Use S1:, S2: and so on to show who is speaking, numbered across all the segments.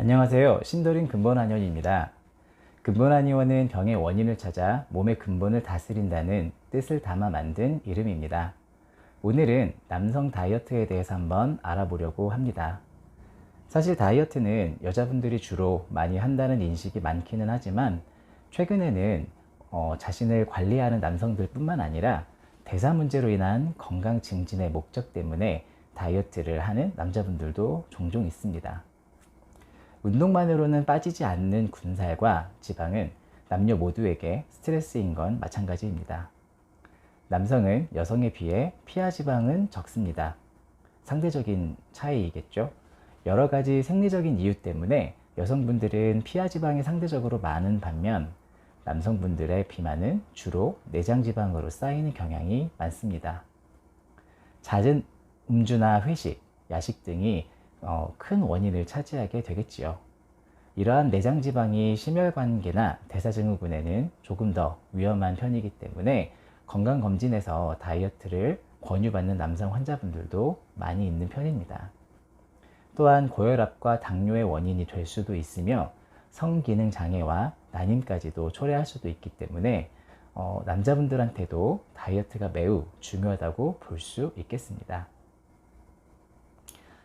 S1: 안녕하세요. 신도림 근본 한의원입니다. 근본 한의원은 병의 원인을 찾아 몸의 근본을 다스린다는 뜻을 담아 만든 이름입니다. 오늘은 남성 다이어트에 대해서 한번 알아보려고 합니다. 사실 다이어트는 여자분들이 주로 많이 한다는 인식이 많기는 하지만 최근에는 어, 자신을 관리하는 남성들 뿐만 아니라 대사 문제로 인한 건강 증진의 목적 때문에 다이어트를 하는 남자분들도 종종 있습니다. 운동만으로는 빠지지 않는 군살과 지방은 남녀 모두에게 스트레스인 건 마찬가지입니다. 남성은 여성에 비해 피하 지방은 적습니다. 상대적인 차이이겠죠. 여러 가지 생리적인 이유 때문에 여성분들은 피하 지방이 상대적으로 많은 반면 남성분들의 비만은 주로 내장 지방으로 쌓이는 경향이 많습니다. 잦은 음주나 회식, 야식 등이 어, 큰 원인을 차지하게 되겠지요. 이러한 내장 지방이 심혈관계나 대사증후군에는 조금 더 위험한 편이기 때문에 건강검진에서 다이어트를 권유받는 남성 환자분들도 많이 있는 편입니다. 또한 고혈압과 당뇨의 원인이 될 수도 있으며 성기능 장애와 난임까지도 초래할 수도 있기 때문에 어, 남자분들한테도 다이어트가 매우 중요하다고 볼 수 있겠습니다.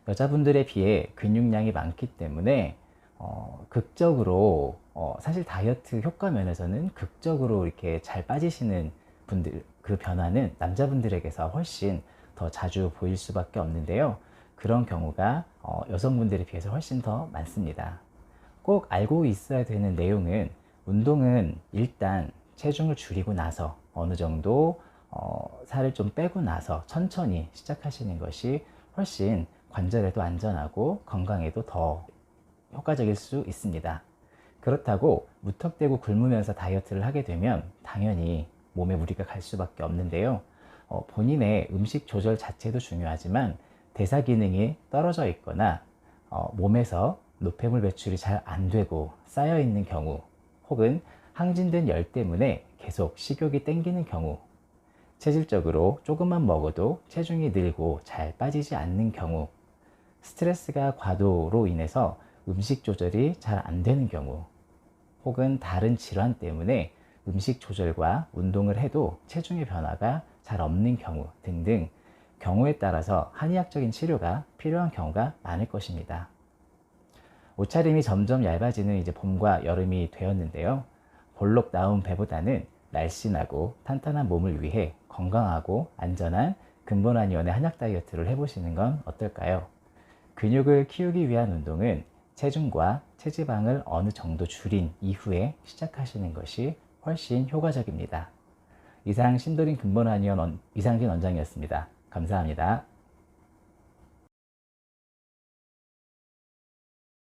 S1: 여자분들에 비해 근육량이 많기 때문에 어, 극적으로 어, 사실 다이어트 효과 면에서는 극적으로 이렇게 잘 빠지시는 분들 그 변화는 남자분들에게서 훨씬 더 자주 보일 수밖에 없는데요. 그런 경우가 어, 여성분들에 비해서 훨씬 더 많습니다. 꼭 알고 있어야 되는 내용은 운동은 일단 체중을 줄이고 나서 어느 정도 어, 살을 좀 빼고 나서 천천히 시작하시는 것이 훨씬 관절에도 안전하고 건강에도 더 효과적일 수 있습니다. 그렇다고 무턱대고 굶으면서 다이어트를 하게 되면 당연히 몸에 무리가 갈 수밖에 없는데요. 어, 본인의 음식 조절 자체도 중요하지만 대사 기능이 떨어져 있거나 어, 몸에서 노폐물 배출이 잘 안 되고 쌓여 있는 경우 혹은 항진된 열 때문에 계속 식욕이 땡기는 경우 체질적으로 조금만 먹어도 체중이 늘고 잘 빠지지 않는 경우 스트레스가 과도로 인해서 음식 조절이 잘 안 되는 경우 혹은 다른 질환 때문에 음식 조절과 운동을 해도 체중의 변화가 잘 없는 경우 등등 경우에 따라서 한의학적인 치료가 필요한 경우가 많을 것입니다. 옷차림이 점점 얇아지는 이제 봄과 여름이 되었는데요. 볼록 나온 배보다는 날씬하고 탄탄한 몸을 위해 건강하고 안전한 근본한의원의 한약 다이어트를 해보시는 건 어떨까요? 근육을 키우기 위한 운동은 체중과 체지방을 어느 정도 줄인 이후에 시작하시는 것이 훨씬 효과적입니다. 이상 신도림 근본한의원 이상진 원장이었습니다. 감사합니다.